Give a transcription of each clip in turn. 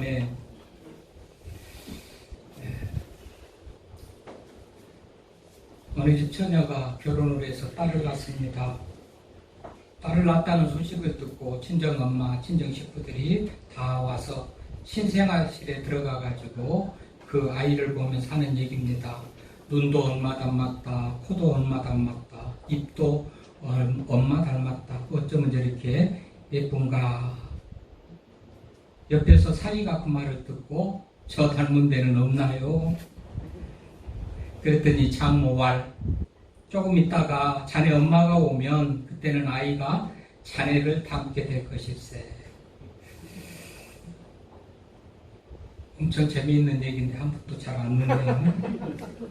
아멘. 어느 집 처녀가 결혼을 해서 딸을 낳습니다. 딸을 낳았다는 소식을 듣고 친정 엄마, 친정 식구들이 다 와서 신생아실에 들어가 가지고 그 아이를 보면 사는 얘기입니다. 눈도 엄마 닮았다, 코도 엄마 닮았다, 입도 엄- 엄마 닮았다. 어쩌면 저렇게 예쁜가. 옆에서 사이가 그 말을 듣고 저 닮은 데는 없나요? 그랬더니 장모왈 조금 있다가 자네 엄마가 오면 그때는 아이가 자네를 닮게 될 것일세. 엄청 재미있는 얘기인데 한 번도 잘 안 듣네요.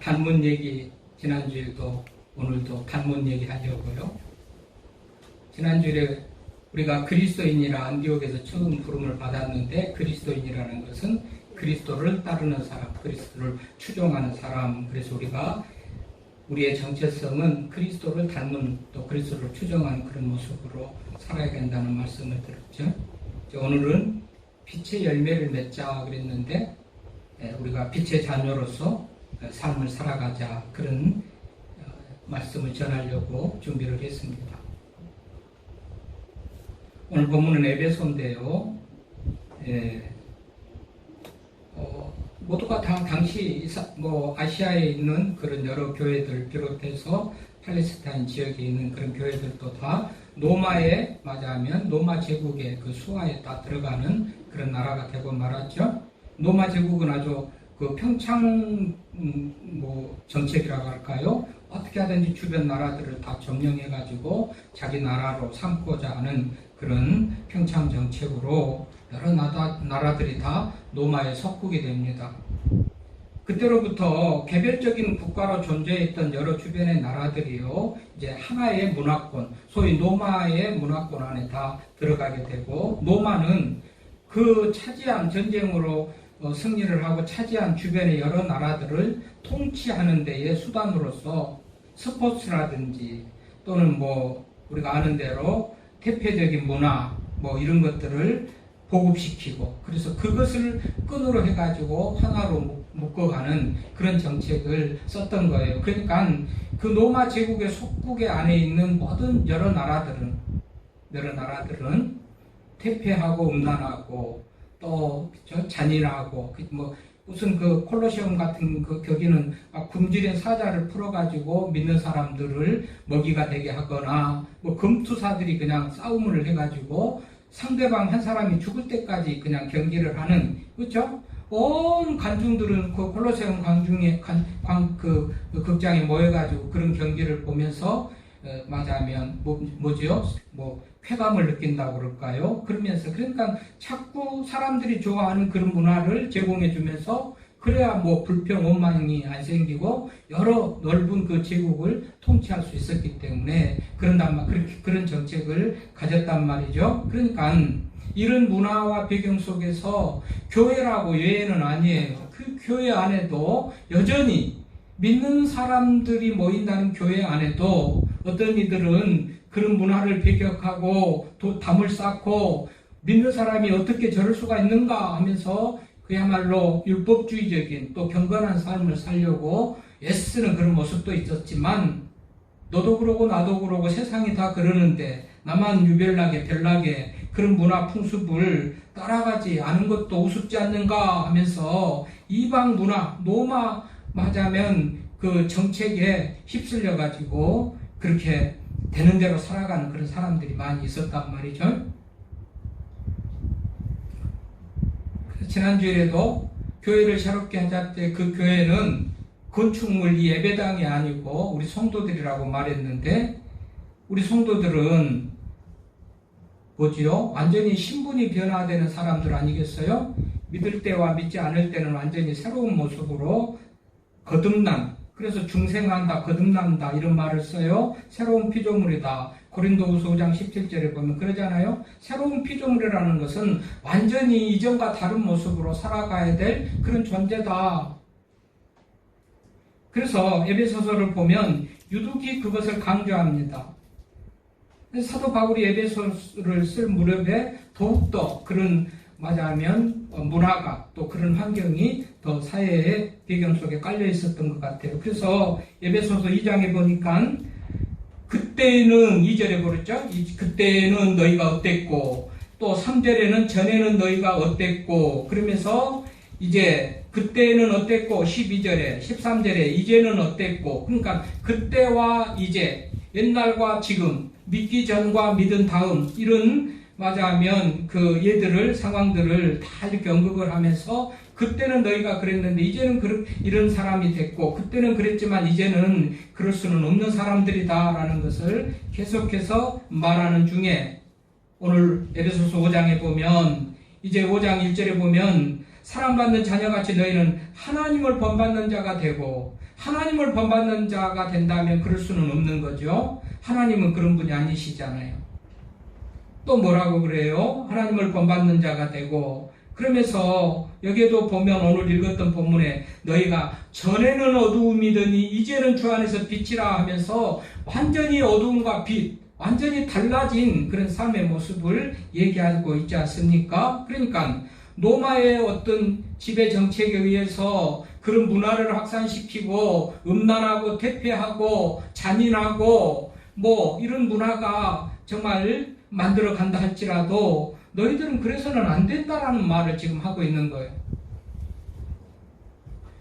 단문 얘기 지난주에도 오늘도 단문 얘기 하려고요. 지난주에 우리가 그리스도인이라 안디옥에서 처음 부름을 받았는데 그리스도인이라는 것은 그리스도를 따르는 사람, 그리스도를 추종하는 사람. 그래서 우리가 우리의 정체성은 그리스도를 닮은 또 그리스도를 추종하는 그런 모습으로 살아야 된다는 말씀을. 이제 오늘은 빛의 열매를 맺자 그랬는데 예, 우리가 빛의 자녀로서 삶을 살아가자 그런 어, 말씀을 전하려고 준비를 했습니다. 오늘 본문은 에베소인데요. 예, 어, 모두가 다 당시 뭐 아시아에 있는 그런 여러 교회들 비롯해서 팔레스타인 지역에 있는 그런 교회들도 다 노마에 맞아하면 노마 제국의 그 수하에 다 들어가는 그런 나라가 되고 말았죠. 노마 제국은 아주 그 평창 음, 뭐 정책이라고 할까요? 어떻게 하든지 주변 나라들을 다 점령해 가지고 자기 나라로 삼고자 하는 그런 평창 정책으로 여러 나라, 나라들이 다 노마에 석국이 됩니다. 그때로부터 개별적인 국가로 존재했던 여러 주변의 나라들이요, 이제 하나의 문화권, 소위 노마의 문화권 안에 다 들어가게 되고, 노마는 그 차지한 전쟁으로 어, 승리를 하고 차지한 주변의 여러 나라들을 통치하는 데의 수단으로서 스포츠라든지 또는 뭐 우리가 아는 대로 대표적인 문화 뭐 이런 것들을 보급시키고 그래서 그것을 끈으로 해가지고 하나로 묶어가는 그런 정책을 썼던 거예요. 그러니까 그 로마 제국의 속국의 안에 있는 모든 여러 나라들은 여러 나라들은 퇴폐하고 음란하고 또저 잔인하고 그뭐 무슨 그 콜로시움 같은 그막 굶주린 사자를 풀어가지고 믿는 사람들을 먹이가 되게 하거나 뭐 금투사들이 그냥 싸움을 해가지고 상대방 한 사람이 죽을 때까지 그냥 경기를 하는 그렇죠? 온 관중들은 그 콜로세움 관중에 관, 관, 그, 그 극장에 모여가지고 그런 경기를 보면서 어, 맞아하면 뭐, 뭐지요? 뭐 쾌감을 느낀다고 그럴까요? 그러면서 그러니까 자꾸 사람들이 좋아하는 그런 문화를 제공해 주면서 그래야 뭐 불평 원망이 안 생기고 여러 넓은 그 제국을 통치할 수 있었기 때문에 그런단 말 그렇게 그런 정책을 가졌단 말이죠. 그러니까 이런 문화와 배경 속에서 교회라고 예외는 아니에요. 그 교회 안에도 여전히 믿는 사람들이 모인다는 교회 안에도 어떤 이들은 그런 문화를 배격하고 또 담을 쌓고 믿는 사람이 어떻게 저럴 수가 있는가 하면서 그야말로 율법주의적인 또 경건한 삶을 살려고 애쓰는 그런 모습도 있었지만 너도 그러고 나도 그러고 세상이 다 그러는데 나만 유별나게 별나게 그런 문화 풍습을 따라가지 않은 것도 우습지 않는가 하면서 이방 문화 노마 맞으면 그 정책에 휩쓸려 가지고 그렇게 되는 대로 살아가는 그런 사람들이 많이 있었단 말이죠. 지난주에도 교회를 새롭게 하자 때 그 교회는 건축물 이 예배당이 아니고 우리 성도들이라고 말했는데 우리 성도들은 뭐지요? 완전히 신분이 변화되는 사람들 아니겠어요? 믿을 때와 믿지 않을 때는 완전히 새로운 모습으로 거듭난 그래서 중생한다, 거듭난다 이런 말을 써요. 새로운 피조물이다. 고린도후서 5장 17절에 보면 그러잖아요. 새로운 피조물이라는 것은 완전히 이전과 다른 모습으로 살아가야 될 그런 존재다. 그래서 에베소서를 보면 유독이 그것을 강조합니다. 사도 바울이 에베소를 쓸 무렵에 더욱더 그런 어, 문화가 또 그런 환경이 더 사회의 배경 속에 깔려 있었던 것 같아요. 그래서 에베소서 2장에 보니까 그때는 2절에 그랬죠. 이- 그때는 너희가 어땠고 또 3절에는 전에는 너희가 어땠고 그러면서 이제 그때는 어땠고 12절에 13절에 이제는 어땠고 그러니까 그때와 이제 옛날과 지금 믿기 전과 믿은 다음 이런 맞아 하면 그 얘들을 상황들을 다 이렇게 언급을 하면서 그때는 너희가 그랬는데 이제는 그런 이런 사람이 됐고 그때는 그랬지만 이제는 그럴 수는 없는 사람들이다라는 것을 계속해서 말하는 중에 오늘 에베소서 5장에 보면 이제 5장 1절에 보면 사랑받는 자녀같이 너희는 하나님을 본받는 자가 되고 하나님을 본받는 자가 된다면 그럴 수는 없는 거죠. 하나님은 그런 분이 아니시잖아요. 또 뭐라고 그래요? 하나님을 본받는 자가 되고 그러면서 여기에도 보면 오늘 읽었던 본문에 너희가 전에는 어두움이더니 이제는 주 안에서 빛이라 하면서 완전히 어두움과 빛 완전히 달라진 그런 삶의 모습을 얘기하고 있지 않습니까? 그러니까 노마의 어떤 지배 정책에 의해서 그런 문화를 확산시키고 음란하고 퇴폐하고 잔인하고 뭐 이런 문화가 정말 만들어 간다 할지라도 너희들은 그래서는 안 된다라는 말을 지금 하고 있는 거예요.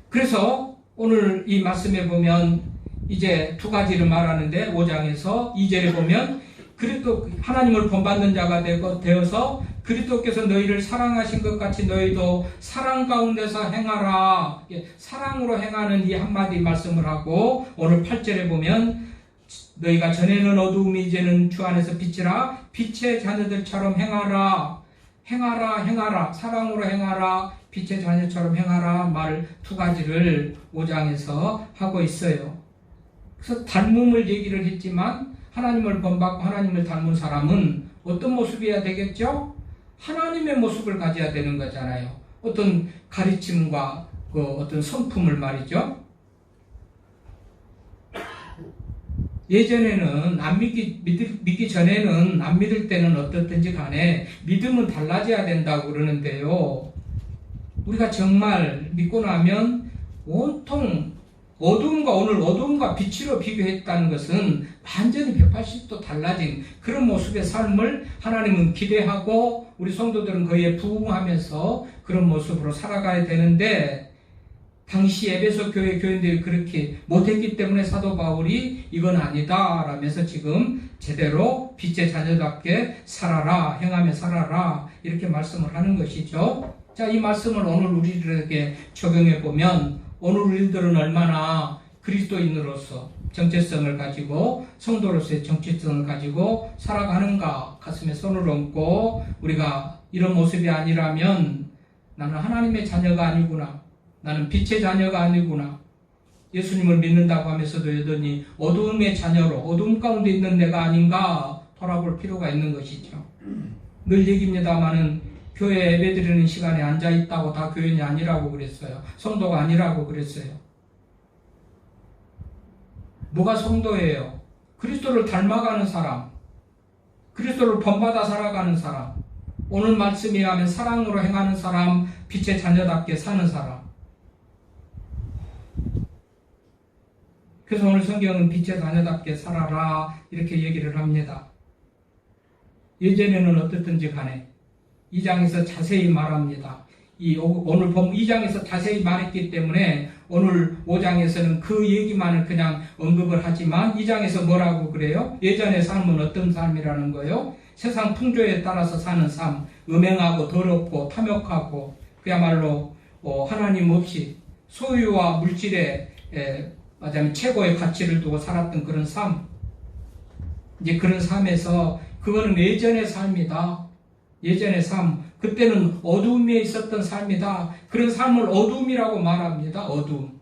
그래서 오늘 이 말씀에 보면 이제 두 가지를 말하는데 5장에서 2절에 보면 그리스도 하나님을 본받는 자가 되어서 그리스도께서 너희를 사랑하신 것 같이 너희도 사랑 가운데서 행하라. 예, 사랑으로 행하는 이 한마디 말씀을 하고 오늘 8절에 보면 너희가 전에는 어두움이 이제는 주 안에서 빛이라 빛의 자녀들처럼 행하라. 행하라 행하라 사랑으로 행하라 빛의 자녀처럼 행하라 말 두 가지를 5장에서 하고 있어요. 그래서 닮음을 얘기를 했지만 하나님을 본받고 하나님을 닮은 사람은 어떤 모습이어야 되겠죠? 하나님의 모습을 가져야 되는 거잖아요. 어떤 가르침과 그 어떤 성품을 말이죠. 예전에는 안 믿기, 믿기, 믿기 전에는 안 믿을 때는 어떻든지 간에 믿음은 달라져야 된다고 그러는데요. 우리가 정말 믿고 나면 온통 어두움과 오늘 어두움과 빛으로 비교했다는 것은 완전히 180도 달라진 그런 모습의 삶을 하나님은 기대하고 우리 성도들은 그에 부응하면서 그런 모습으로 살아가야 되는데 당시 에베소 교회 교인들이 그렇게 못했기 때문에 사도 바울이 이건 아니다 라면서 지금 제대로 빛의 자녀답게 살아라 행하며 살아라 이렇게 말씀을 하는 것이죠. 자, 이 말씀을 오늘 우리들에게 적용해 보면 오늘 우리들은 얼마나 그리스도인으로서 정체성을 가지고 성도로서의 정체성을 가지고 살아가는가 가슴에 손을 얹고 우리가 이런 모습이 아니라면 나는 하나님의 자녀가 아니구나 나는 빛의 자녀가 아니구나 예수님을 믿는다고 하면서도 여전히 어두움의 자녀로 어두움 가운데 있는 내가 아닌가 돌아볼 필요가 있는 것이죠 늘 얘기입니다마는 교회 예배 드리는 시간에 앉아 있다고 다 교인이 아니라고 그랬어요. 성도가 아니라고 그랬어요. 뭐가 성도예요? 그리스도를 닮아가는 사람, 그리스도를 본받아 살아가는 사람, 오늘 말씀이라면 사랑으로 행하는 사람, 빛의 자녀답게 사는 사람. 그래서 오늘 성경은 빛의 자녀답게 살아라 이렇게 얘기를 합니다. 예전에는 어떻든지 간에 2장에서 자세히 말합니다. 이 오늘 본 2장에서 자세히 말했기 때문에 오늘 5장에서는 그 얘기만을 그냥 언급을 하지만 2장에서 뭐라고 그래요? 예전의 삶은 어떤 삶이라는 거예요? 세상 풍조에 따라서 사는 삶, 음행하고 더럽고 탐욕하고 그야말로 어, 하나님 없이 소유와 물질에 에, 맞아면 최고의 가치를 두고 살았던 그런 삶. 이제 그런 삶에서 그거는 예전의 삶이다. 예전의 삶, 그때는 어두움에 있었던 삶이다. 그런 삶을 어두움이라고 말합니다. 어두움.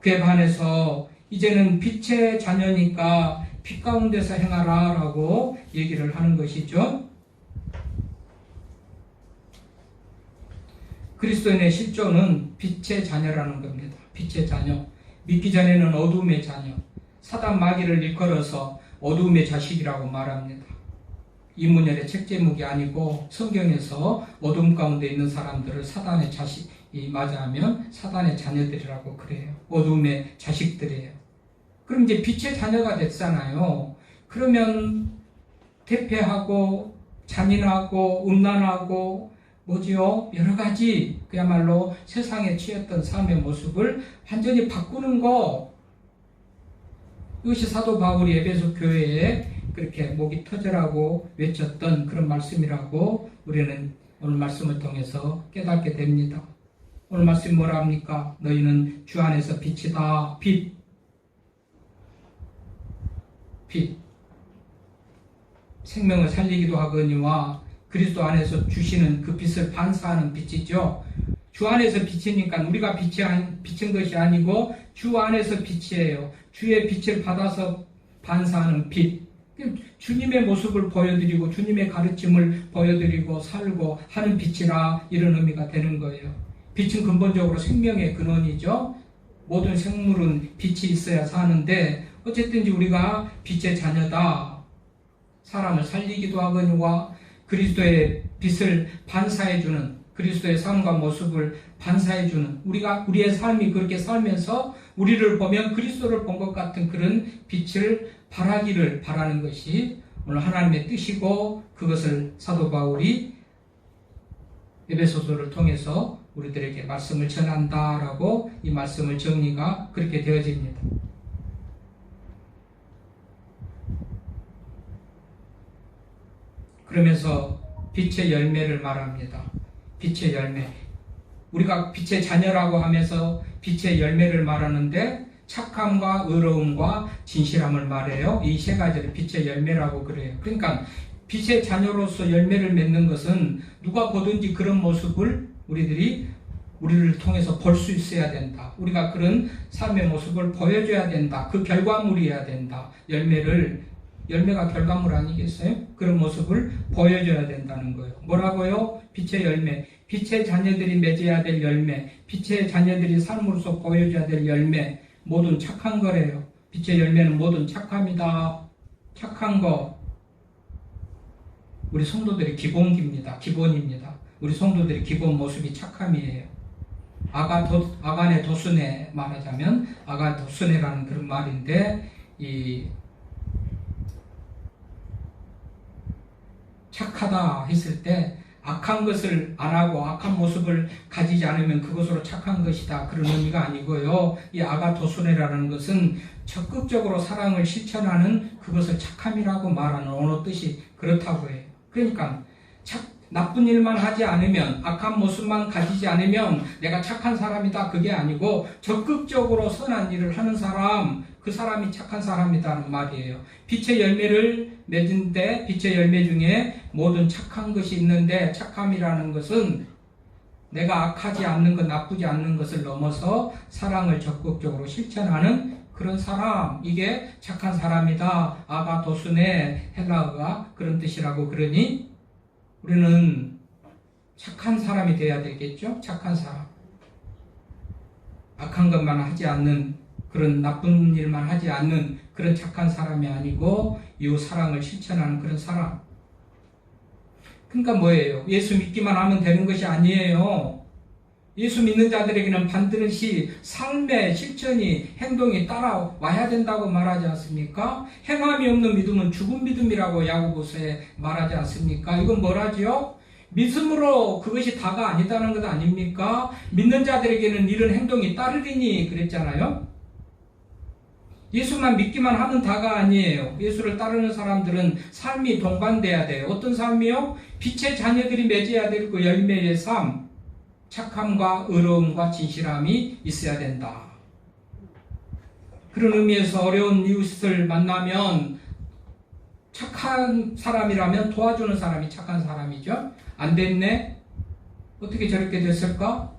그에 반해서 이제는 빛의 자녀니까 빛 가운데서 행하라 라고 얘기를 하는 것이죠. 그리스도인의 실존은 빛의 자녀라는 겁니다. 빛의 자녀. 믿기 전에는 어두움의 자녀. 사단 마귀를 일컬어서 어둠의 자식이라고 말합니다. 이문열의 책 제목이 아니고 성경에서 어둠 가운데 있는 사람들을 사단의 자식이 맞아하면 사단의 자녀들이라고 그래요. 어둠의 자식들이에요. 그럼 이제 빛의 자녀가 됐잖아요. 그러면 대패하고 잔인하고 음란하고 뭐지요? 여러 가지 그야말로 세상에 취했던 삶의 모습을 완전히 바꾸는 거 이것이 사도 바울이 에베소 교회에 그렇게 목이 터져라고 외쳤던 그런 말씀이라고 우리는 오늘 말씀을 통해서 깨닫게 됩니다. 오늘 말씀 뭐라 합니까? 너희는 주 안에서 빛이다. 빛. 빛. 생명을 살리기도 하거니와 그리스도 안에서 주시는 그 빛을 반사하는 빛이죠. 주 안에서 빛이니까 우리가 빛이 안, 비친 것이 아니고 주 안에서 빛이에요. 주의 빛을 받아서 반사하는 빛. 주님의 모습을 보여드리고 주님의 가르침을 보여드리고 살고 하는 빛이라 이런 의미가 되는 거예요. 빛은 근본적으로 생명의 근원이죠. 모든 생물은 빛이 있어야 사는데 어쨌든지 우리가 빛의 자녀다. 사람을 살리기도 하거니와 그리스도의 빛을 반사해주는 그리스도의 삶과 모습을 반사해주는 우리가 우리의 삶이 그렇게 살면서 우리를 보면 그리스도를 본 것 같은 그런 빛을 발하기를 바라는 것이 오늘 하나님의 뜻이고 그것을 사도 바울이 에베소서를 통해서 우리들에게 말씀을 전한다라고 이 말씀을 정리가 그렇게 되어집니다. 그러면서 빛의 열매를 말합니다. 빛의 열매. 우리가 빛의 자녀라고 하면서 빛의 열매를 말하는데 착함과 의로움과 진실함을 말해요. 이 세 가지를 빛의 열매라고 그래요. 그러니까 빛의 자녀로서 열매를 맺는 것은 누가 보든지 그런 모습을 우리들이 우리를 통해서 볼 수 있어야 된다. 우리가 그런 삶의 모습을 보여줘야 된다. 그 결과물이어야 된다. 열매를 열매가 결과물 아니겠어요? 그런 모습을 보여줘야 된다는 거예요. 뭐라고요? 빛의 열매. 빛의 자녀들이 맺어야 될 열매. 빛의 자녀들이 삶으로서 보여줘야 될 열매. 모든 착한 거래요. 빛의 열매는 모든 착함이다. 착한 거. 우리 성도들의 기본기입니다. 기본입니다. 우리 성도들의 기본 모습이 착함이에요. 아가 도, 아간의 도순에 말하자면 아가 도순에라는 그런 말인데 이 착하다 했을 때 악한 것을 안 하고 악한 모습을 가지지 않으면 그것으로 착한 것이다 그런 의미가 아니고요. 이 아가토소네라는 것은 적극적으로 사랑을 실천하는 그것을 착함이라고 말하는 언어 뜻이 그렇다고 해요. 그러니까 착, 나쁜 일만 하지 않으면 악한 모습만 가지지 않으면 내가 착한 사람이다 그게 아니고 적극적으로 선한 일을 하는 사람 그 사람이 착한 사람이다는 말이에요. 빛의 열매를 맺은데 빛의 열매 중에 모든 착한 것이 있는데 착함이라는 것은 내가 악하지 않는 것, 나쁘지 않는 것을 넘어서 사랑을 적극적으로 실천하는 그런 사람, 이게 착한 사람이다. 아가도순의 헬라어가 그런 뜻이라고 그러니 우리는 착한 사람이 돼야 되겠죠? 착한 사람. 악한 것만 하지 않는 그런 나쁜 일만 하지 않는 그런 착한 사람이 아니고 이웃 사랑을 실천하는 그런 사람. 그러니까 뭐예요? 예수 믿기만 하면 되는 것이 아니에요. 예수 믿는 자들에게는 반드시 삶의 실천이 행동이 따라와야 된다고 말하지 않습니까? 행함이 없는 믿음은 죽은 믿음이라고 야고보서에 말하지 않습니까? 이건 뭐라지요? 믿음으로 그것이 다가 아니다는 것 아닙니까? 믿는 자들에게는 이런 행동이 따르리니 그랬잖아요. 예수만 믿기만 하면 다가 아니에요. 예수를 따르는 사람들은 삶이 동반돼야 돼요. 어떤 삶이요? 빛의 자녀들이 맺어야 될그 열매의 삶, 착함과 의로움과 진실함이 있어야 된다. 그런 의미에서 어려운 이웃을 만나면 착한 사람이라면 도와주는 사람이 착한 사람이죠. 안 됐네? 어떻게 저렇게 됐을까?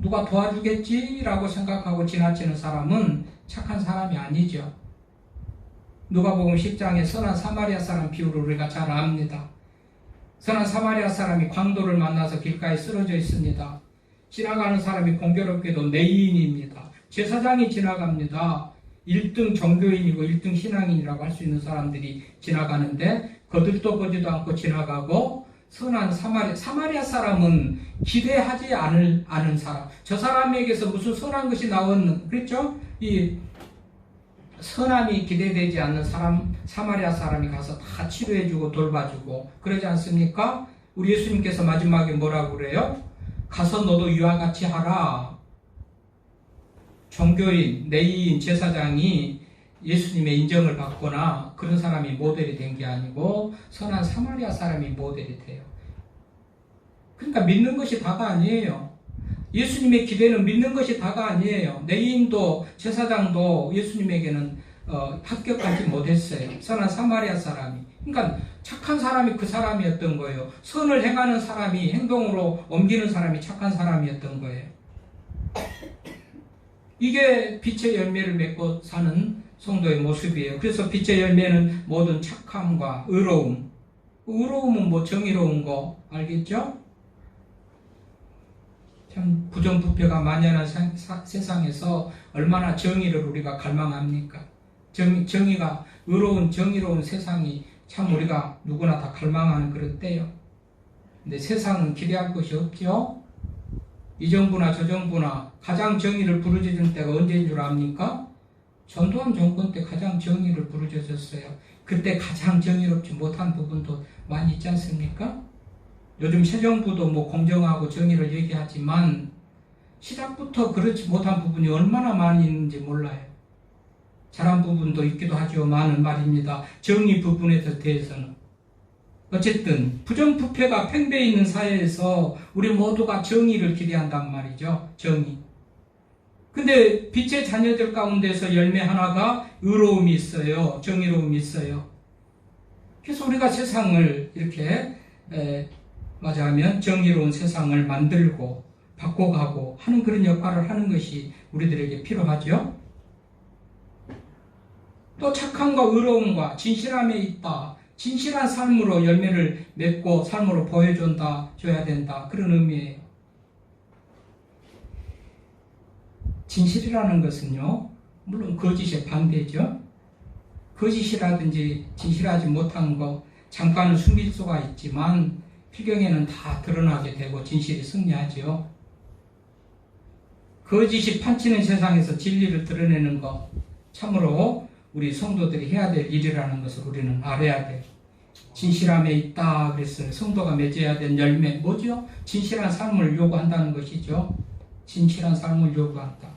누가 도와주겠지? 라고 생각하고 지나치는 사람은 착한 사람이 아니죠. 누가복음 10장에 선한 사마리아 사람 비유를 우리가 잘 압니다. 선한 사마리아 사람이 광도를 만나서 길가에 쓰러져 있습니다. 지나가는 사람이 공교롭게도 내인입니다. 제사장이 지나갑니다. 1등 종교인이고 1등 신앙인이라고 할 수 있는 사람들이 지나가는데 거들떠 보지도 않고 지나가고 선한 사마리아, 사마리아 사람은 기대하지 않을, 않은 사람. 저 사람에게서 무슨 선한 것이 나왔는, 그랬죠? 이 선함이 기대되지 않는 사람, 사마리아 사람이 가서 다 치료해주고 돌봐주고 그러지 않습니까? 우리 예수님께서 마지막에 뭐라고 그래요? 가서 너도 이와 같이 하라. 종교인, 내인, 제사장이 예수님의 인정을 받거나 그런 사람이 모델이 된 게 아니고 선한 사마리아 사람이 모델이 돼요. 그러니까 믿는 것이 다가 아니에요. 예수님의 기대는 믿는 것이 다가 아니에요. 내인도 제사장도 예수님에게는 어, 합격하지 못했어요. 선한 사마리아 사람이. 그러니까 착한 사람이 그 사람이었던 거예요. 선을 행하는 사람이 행동으로 옮기는 사람이 착한 사람이었던 거예요. 이게 빛의 열매를 맺고 사는 성도의 모습이에요. 그래서 빛의 열매는 모든 착함과 의로움. 의로움은 뭐 정의로운 거 알겠죠? 참 부정부패가 만연한 세상에서 얼마나 정의를 우리가 갈망합니까? 정, 정의가 의로운 정의로운 세상이 참 우리가 누구나 다 갈망하는 그런 때요. 근데 세상은 기대할 것이 없죠. 이 정부나 저 정부나 가장 정의를 부르짖은 때가 언제인 줄 압니까? 전두환 정권 때 가장 정의를 부르짖었어요. 그때 가장 정의롭지 못한 부분도 많이 있지 않습니까? 요즘 새 정부도 뭐 공정하고 정의를 얘기하지만 시작부터 그렇지 못한 부분이 얼마나 많이 있는지 몰라요. 잘한 부분도 있기도 하죠. 많은 말입니다. 정의 부분에 대해서는. 어쨌든 부정부패가 팽배해 있는 사회에서 우리 모두가 정의를 기대한단 말이죠. 정의. 근데 빛의 자녀들 가운데서 열매 하나가 의로움이 있어요. 정의로움이 있어요. 그래서 우리가 세상을 이렇게 에, 맞아하면 정의로운 세상을 만들고 바꿔가고 하는 그런 역할을 하는 것이 우리들에게 필요하죠. 또 착함과 의로움과 진실함에 있다. 진실한 삶으로 열매를 맺고 삶으로 보여준다, 줘야 된다. 그런 의미예요. 진실이라는 것은요, 물론 거짓의 반대죠. 거짓이라든지 진실하지 못한 거, 잠깐은 숨길 수가 있지만, 필경에는 다 드러나게 되고 진실이 승리하죠. 거짓이 판치는 세상에서 진리를 드러내는 것, 참으로 우리 성도들이 해야 될 일이라는 것을 우리는 알아야 돼. 진실함에 있다 그랬어요. 성도가 맺어야 될 열매 뭐죠? 진실한 삶을 요구한다는 것이죠. 진실한 삶을 요구한다.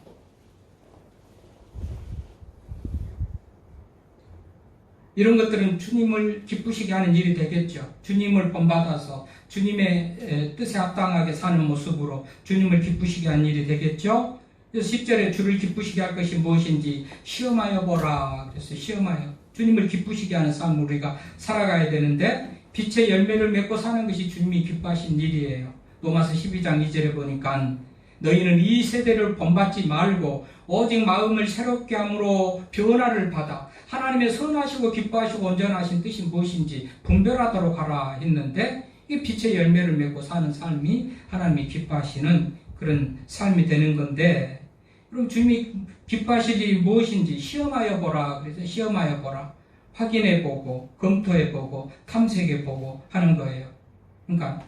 이런 것들은 주님을 기쁘시게 하는 일이 되겠죠. 주님을 본받아서 주님의 에, 뜻에 합당하게 사는 모습으로 주님을 기쁘시게 하는 일이 되겠죠. 그래서 10절에 주를 기쁘시게 할 것이 무엇인지 시험하여 보라. 그래서 시험하여. 주님을 기쁘시게 하는 삶을 우리가 살아가야 되는데 빛의 열매를 맺고 사는 것이 주님이 기뻐하신 일이에요. 로마서 12장 2절에 보니까 너희는 이 세대를 본받지 말고 오직 마음을 새롭게 함으로 변화를 받아 하나님의 선하시고 기뻐하시고 온전하신 뜻이 무엇인지 분별하도록 하라 했는데 이 빛의 열매를 맺고 사는 삶이 하나님이 기뻐하시는 그런 삶이 되는 건데 그럼 주님이 기뻐하실 일이 무엇인지 시험하여 보라 그래서 시험하여 보라 확인해 보고 검토해 보고 탐색해 보고 하는 거예요. 그러니까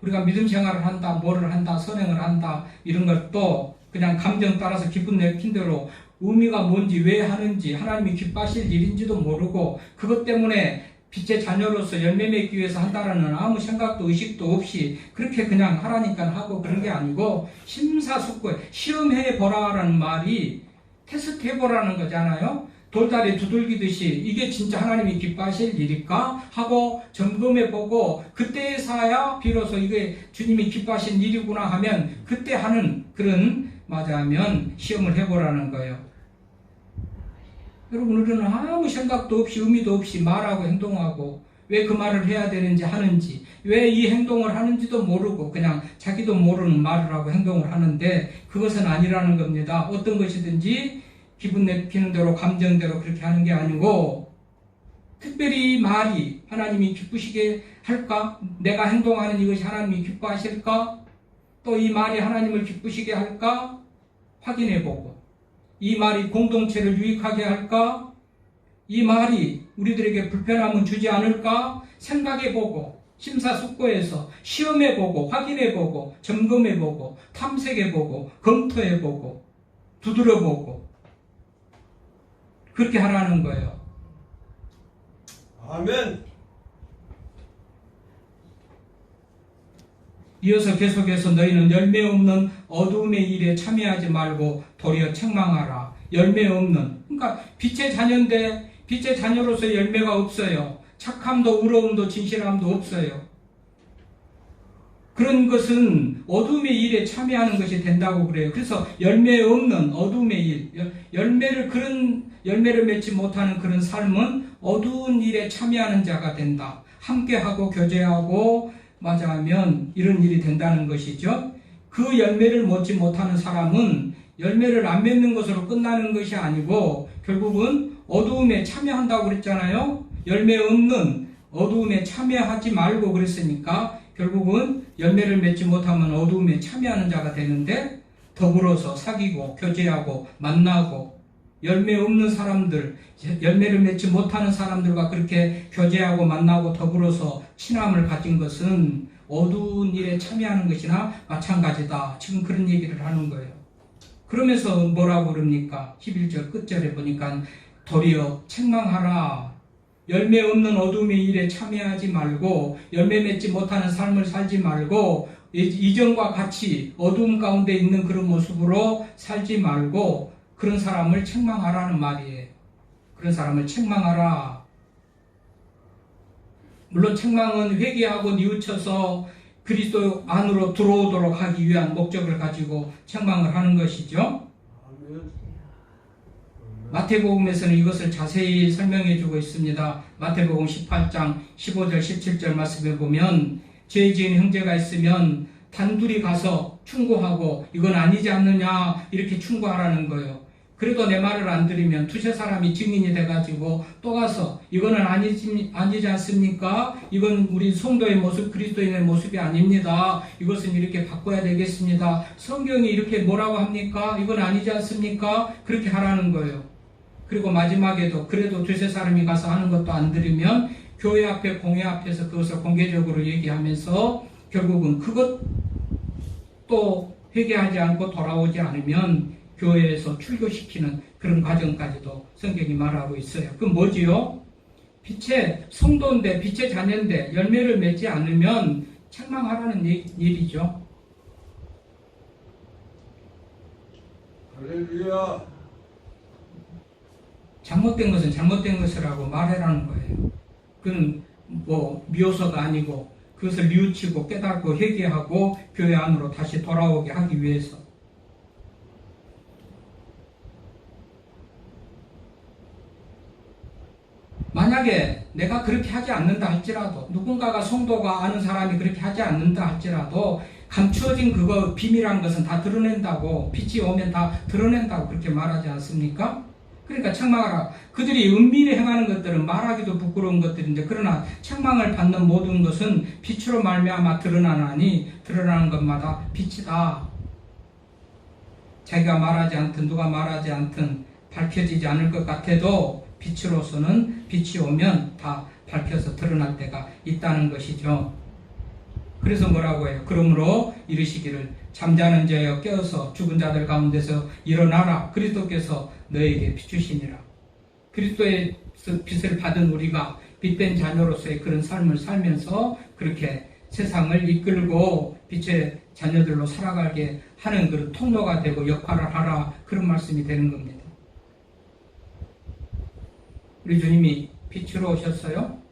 우리가 믿음 생활을 한다, 뭐를 한다, 선행을 한다 이런 것도 그냥 감정 따라서 기분 내킨 대로 의미가 뭔지 왜 하는지 하나님이 기뻐하실 일인지도 모르고 그것 때문에 빛의 자녀로서 열매 맺기 위해서 한다라는 아무 생각도 의식도 없이 그렇게 그냥 하라니까 하고 그런 게 아니고 심사숙고해 시험해 보라라는 말이 테스트해 보라는 거잖아요. 돌다리 두들기듯이 이게 진짜 하나님이 기뻐하실 일일까 하고 점검해 보고 그때서야 비로소 이게 주님이 기뻐하신 일이구나 하면 그때 하는 그런 맞아 하면 시험을 해보라는 거예요. 여러분 우리는 아무 생각도 없이 의미도 없이 말하고 행동하고 왜 그 말을 해야 되는지 하는지 왜 이 행동을 하는지도 모르고 그냥 자기도 모르는 말을 하고 행동을 하는데 그것은 아니라는 겁니다. 어떤 것이든지 기분 내키는 대로 감정대로 그렇게 하는 게 아니고 특별히 이 말이 하나님이 기쁘시게 할까? 내가 행동하는 이것이 하나님이 기뻐하실까? 또 이 말이 하나님을 기쁘시게 할까? 확인해 보고 이 말이 공동체를 유익하게 할까? 이 말이 우리들에게 불편함을 주지 않을까? 생각해보고 심사숙고해서 시험해보고 확인해보고 점검해보고 탐색해보고 검토해보고 두드려보고 그렇게 하라는 거예요. 아멘. 이어서 계속해서 너희는 열매 없는 어둠의 일에 참여하지 말고 도리어 책망하라. 열매 없는. 그러니까 빛의 자녀인데 빛의 자녀로서 열매가 없어요. 착함도 의로움도 진실함도 없어요. 그런 것은 어둠의 일에 참여하는 것이 된다고 그래요. 그래서 열매 없는 어둠의 일, 열- 열매를 그런 열매를 맺지 못하는 그런 삶은 어두운 일에 참여하는 자가 된다. 함께하고 교제하고 맞아하면 이런 일이 된다는 것이죠. 그 열매를 먹지 못하는 사람은 열매를 안 맺는 것으로 끝나는 것이 아니고 결국은 어두움에 참여한다고 그랬잖아요. 열매 없는 어두움에 참여하지 말고 그랬으니까 결국은 열매를 맺지 못하면 어두움에 참여하는 자가 되는데 더불어서 사귀고 교제하고 만나고 열매 없는 사람들, 열매를 맺지 못하는 사람들과 그렇게 교제하고 만나고 더불어서 친함을 가진 것은 어두운 일에 참여하는 것이나 마찬가지다. 지금 그런 얘기를 하는 거예요. 그러면서 뭐라고 그럽니까? 11절 끝절에 보니까 도리어 책망하라. 열매 없는 어둠의 일에 참여하지 말고 열매 맺지 못하는 삶을 살지 말고 이- 이전과 같이 어둠 가운데 있는 그런 모습으로 살지 말고 그런 사람을 책망하라는 말이에요. 그런 사람을 책망하라. 물론 책망은 회개하고 뉘우쳐서 그리스도 안으로 들어오도록 하기 위한 목적을 가지고 책망을 하는 것이죠. 마태복음에서는 이것을 자세히 설명해 주고 있습니다. 마태복음 18장 15절 17절 말씀에 보면 죄 지은 형제가 있으면 단둘이 가서 충고하고 이건 아니지 않느냐 이렇게 충고하라는 거예요. 그래도 내 말을 안 들으면 두세 사람이 증인이 돼가지고 또 가서 이거는 아니지, 아니지 않습니까? 이건 우리 성도의 모습, 그리스도인의 모습이 아닙니다. 이것은 이렇게 바꿔야 되겠습니다. 성경이 이렇게 뭐라고 합니까? 이건 아니지 않습니까? 그렇게 하라는 거예요. 그리고 마지막에도 그래도 두세 사람이 가서 하는 것도 안 들으면 교회 앞에 공회 앞에서 그것을 공개적으로 얘기하면서 결국은 그것도 회개하지 않고 돌아오지 않으면 교회에서 출교시키는 그런 과정까지도 성경이 말하고 있어요. 그럼 뭐지요? 빛의 성도인데 빛의 자녀인데 열매를 맺지 않으면 책망하라는 일- 일이죠. 할렐루야. 잘못된 것은 잘못된 것이라고 말해라는 거예요. 그건 뭐 미워서가 아니고 그것을 뉘우치고 깨닫고 회개하고 교회 안으로 다시 돌아오게 하기 위해서. 만약에 내가 그렇게 하지 않는다 할지라도 누군가가 성도가 아는 사람이 그렇게 하지 않는다 할지라도 감추어진 그거 비밀한 것은 다 드러낸다고 빛이 오면 다 드러낸다고 그렇게 말하지 않습니까? 그러니까 책망하라. 그들이 은밀히 행하는 것들은 말하기도 부끄러운 것들인데 그러나 책망을 받는 모든 것은 빛으로 말미암아 드러나나니 드러나는 것마다 빛이다. 자기가 말하지 않든 누가 말하지 않든 밝혀지지 않을 것 같아도 빛으로서는 빛이 오면 다 밝혀서 드러날 때가 있다는 것이죠. 그래서 뭐라고 해요? 그러므로 이르시기를 잠자는 자여 깨어서 죽은 자들 가운데서 일어나라. 그리스도께서 너에게 비추시니라. 그리스도의 빛을 받은 우리가 빛된 자녀로서의 그런 삶을 살면서 그렇게 세상을 이끌고 빛의 자녀들로 살아가게 하는 그런 통로가 되고 역할을 하라. 그런 말씀이 되는 겁니다. 우리 주님이 빛으로 오셨어요?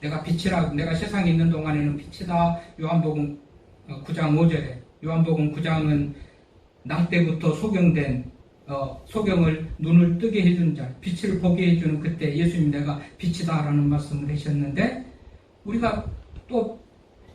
내가 빛이라 내가 세상에 있는 동안에는 빛이다. 요한복음 9장 5절에 요한복음 9장은 날 때부터 소경된 어, 소경을 눈을 뜨게 해준 자, 빛을 보게 해주는 그때 예수님 내가 빛이다라는 말씀을 하셨는데 우리가 또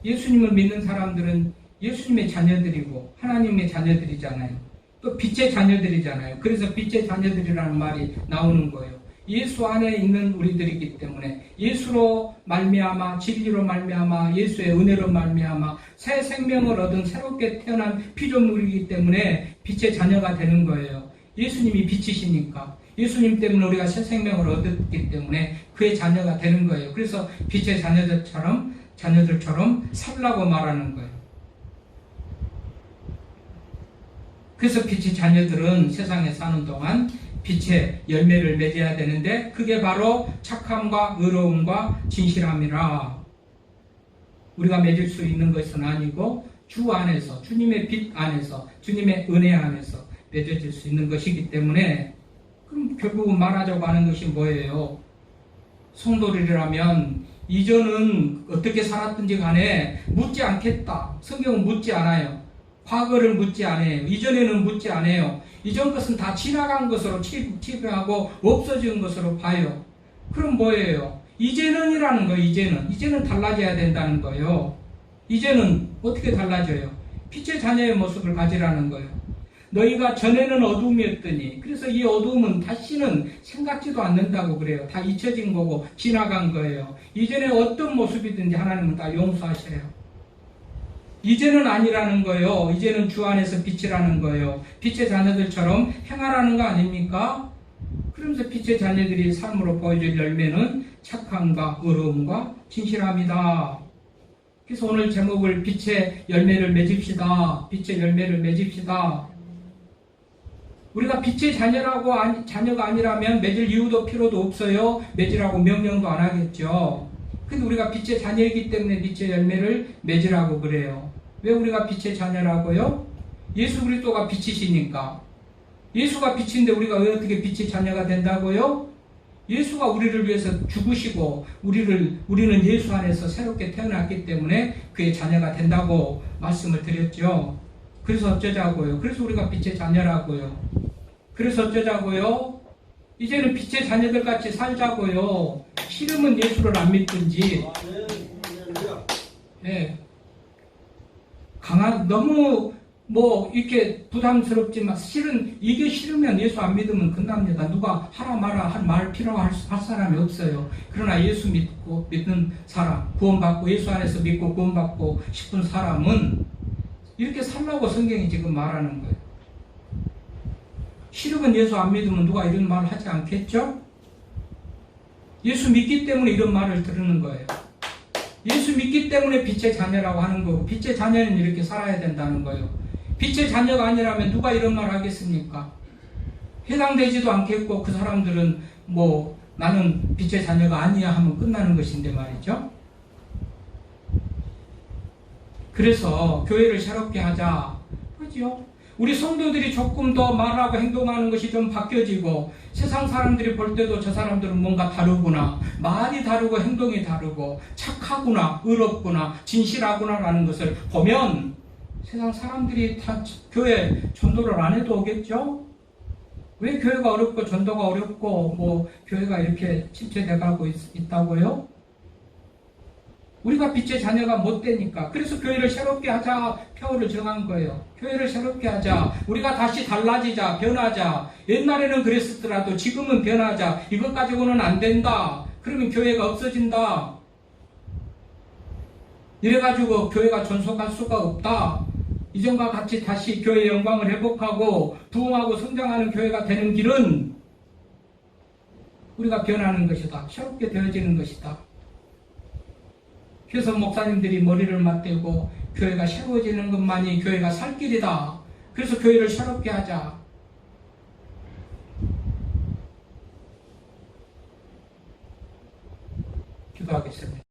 예수님을 믿는 사람들은 예수님의 자녀들이고 하나님의 자녀들이잖아요. 또 빛의 자녀들이잖아요. 그래서 빛의 자녀들이라는 말이 나오는 거예요. 예수 안에 있는 우리들이기 때문에 예수로 말미암아 진리로 말미암아 예수의 은혜로 말미암아 새 생명을 얻은 새롭게 태어난 피조물이기 때문에 빛의 자녀가 되는 거예요. 예수님이 빛이시니까 예수님 때문에 우리가 새 생명을 얻었기 때문에 그의 자녀가 되는 거예요. 그래서 빛의 자녀들처럼 자녀들처럼 살라고 말하는 거예요. 그래서 빛의 자녀들은 세상에 사는 동안 빛의 열매를 맺어야 되는데 그게 바로 착함과 의로움과 진실함이라 우리가 맺을 수 있는 것은 아니고 주 안에서 주님의 빛 안에서 주님의 은혜 안에서 맺어질 수 있는 것이기 때문에 그럼 결국은 말하자고 하는 것이 뭐예요? 성도들이라면 이전은 어떻게 살았든지 간에 묻지 않겠다. 성경은 묻지 않아요. 과거를 묻지 않아요. 이전에는 묻지 않아요. 이전 것은 다 지나간 것으로 치부하고 없어진 것으로 봐요. 그럼 뭐예요? 이제는이라는 거예요. 이제는 이제는 달라져야 된다는 거예요. 이제는 어떻게 달라져요? 빛의 자녀의 모습을 가지라는 거예요. 너희가 전에는 어둠이었더니 그래서 이 어둠은 다시는 생각지도 않는다고 그래요. 다 잊혀진 거고 지나간 거예요. 이전에 어떤 모습이든지 하나님은 다 용서하셔요. 이제는 아니라는 거예요. 이제는 주 안에서 빛이라는 거예요. 빛의 자녀들처럼 행하라는 거 아닙니까? 그러면서 빛의 자녀들이 삶으로 보여줄 열매는 착함과 의로움과 진실함이다. 그래서 오늘 제목을 빛의 열매를 맺읍시다. 빛의 열매를 맺읍시다. 우리가 빛의 자녀라고 아니, 자녀가 아니라면 맺을 이유도 필요도 없어요. 맺으라고 명령도 안 하겠죠. 근데 우리가 빛의 자녀이기 때문에 빛의 열매를 맺으라고 그래요. 왜 우리가 빛의 자녀라고요? 예수 그리스도가 빛이시니까. 예수가 빛인데 우리가 왜 어떻게 빛의 자녀가 된다고요? 예수가 우리를 위해서 죽으시고 우리를 우리는 예수 안에서 새롭게 태어났기 때문에 그의 자녀가 된다고 말씀을 드렸죠. 그래서 어쩌자고요? 그래서 우리가 빛의 자녀라고요. 그래서 어쩌자고요? 이제는 빛의 자녀들 같이 살자고요. 싫으면 예수를 안 믿든지. 예. 강한 너무 뭐 이렇게 부담스럽지만 실은 이게 싫으면 예수 안 믿으면 끝납니다. 누가 하라 마라 할 말 필요할 할 사람이 없어요. 그러나 예수 믿고 믿는 사람 구원받고 예수 안에서 믿고 구원받고 싶은 사람은 이렇게 살라고 성경이 지금 말하는 거예요. 싫으면 예수 안 믿으면 누가 이런 말을 하지 않겠죠? 예수 믿기 때문에 이런 말을 들으는 거예요. 예수 믿기 때문에 빛의 자녀라고 하는 거고 빛의 자녀는 이렇게 살아야 된다는 거예요. 빛의 자녀가 아니라면 누가 이런 말 하겠습니까? 해당되지도 않겠고 그 사람들은 뭐 나는 빛의 자녀가 아니야 하면 끝나는 것인데 말이죠. 그래서 교회를 새롭게 하자. 그죠? 우리 성도들이 조금 더 말하고 행동하는 것이 좀 바뀌어지고 세상 사람들이 볼 때도 저 사람들은 뭔가 다르구나 말이 다르고 행동이 다르고 착하구나 의롭구나 진실하구나라는 것을 보면 세상 사람들이 다 교회 전도를 안 해도 오겠죠? 왜 교회가 어렵고 전도가 어렵고 뭐 교회가 이렇게 침체돼가고 있, 다고요 우리가 빛의 자녀가 못 되니까 그래서 교회를 새롭게 하자 표를 정한 거예요. 교회를 새롭게 하자. 우리가 다시 달라지자, 변하자. 옛날에는 그랬었더라도 지금은 변하자. 이것 가지고는 안 된다. 그러면 교회가 없어진다. 이래가지고 교회가 존속할 수가 없다. 이전과 같이 다시 교회의 영광을 회복하고 부흥하고 성장하는 교회가 되는 길은 우리가 변하는 것이다. 새롭게 되어지는 것이다. 그래서 목사님들이 머리를 맞대고 교회가 새로워지는 것만이 교회가 살 길이다. 그래서 교회를 새롭게 하자. 기도하겠습니다.